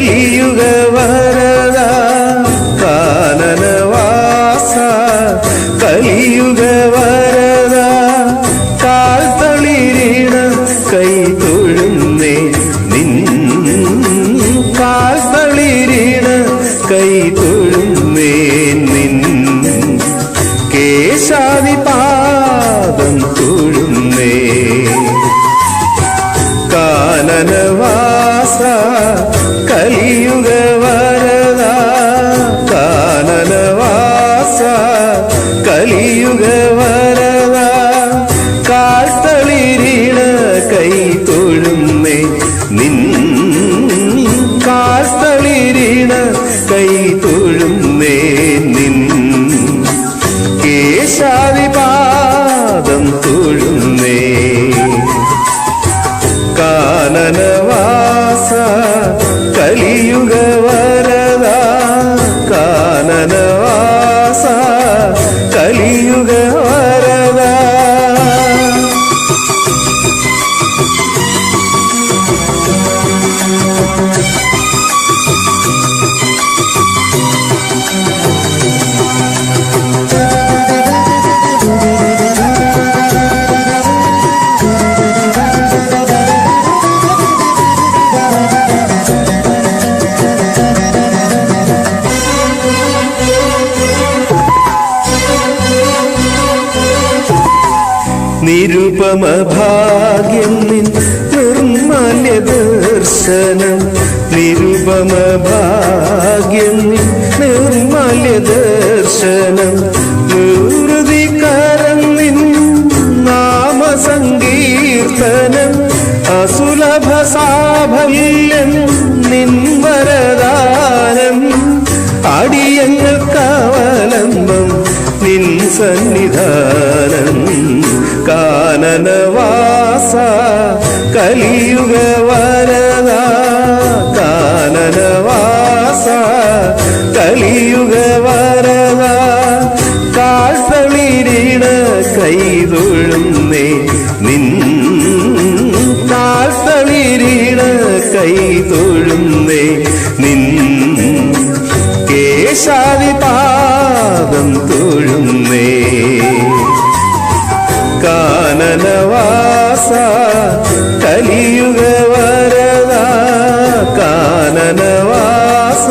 കലിയുഗ വരദ കാനനവാസ കലിയുഗ വരദ. കാൽത്തളിരീണ കൈ തൊഴുന്നേ നിൻ കാൽത്തളിരീണ കൈ തൊഴുന്നേ നിൻ. കേശാദിപാദം തൊഴുന്നേ കാനനവാസ കലിയുഗ വരത കാൽത്തളിരീണ കൈ തൊഴുന്നേ. നിൻ കാൽത്തളിരീണ കൈ തൊഴുന്നേ നിൻ കേശാദിപാദം തൊഴുന്നേ. കാനനവാസ നിരുപമ ഭാഗ്യം നിൻ നിർമ്മല്യ ദർശനം നിരുപമ ഭാഗ്യം നിൻ നിർമ്മല്യ ദർശനം നിർവൃതികരം നിൻ നാമസങ്കീർത്തനം. അസുലഭ സാഫല്യം നിൻ വരദാനം അടിയങ്ങൾക്കവലംബം നിൻ സന്നിധാനം കാനനവാസ കലിയുഗ വരദ. കാനനവാസ കലിയുഗ വരദ. കാൽത്തളിരീണ കൈതൊഴുന്നേ നിൻ കാൽത്തളിരീണ കൈതൊഴുന്നേ. കാനനവാസ കലിയുഗ വരദ കാനനവാസ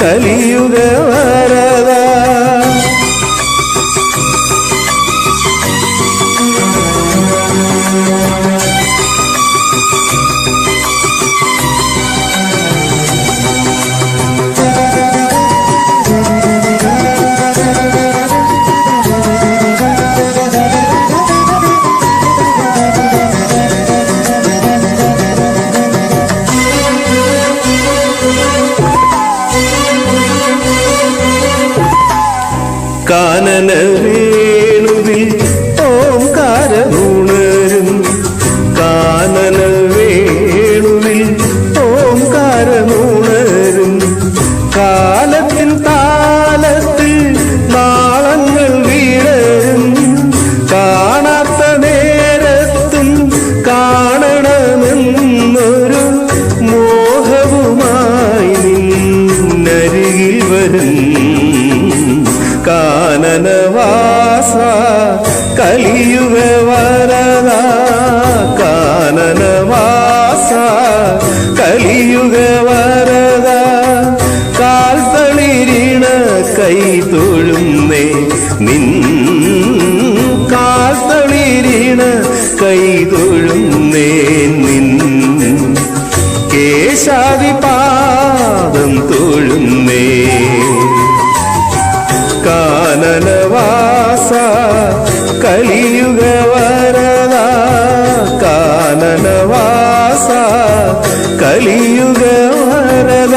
കലിയുഗ വരദ കാനന വേണുവിൽ ഓംകാരമുണരും കാനന വേണുവിൽ ഓംകാരമുണരും കാലത്തിൻ താലത്തിൽ നാളങ്ങൾ വീഴരും കാണാത്ത നേരത്തും കാണണമെന്നൊരു മോഹവുമായി നിന്നരികിൽ വരും കാൽത്തളിരീണ കൈ തൊഴുന്നേ നിൻ കാൽത്തളിരീണ കൈ തൊഴുന്നേ നിൻ കേശാദിപാദം തൊഴുന്നേ. കാനനവാസ കലിയുഗ വരദ കാനനവാസ കലിയുഗ വരദ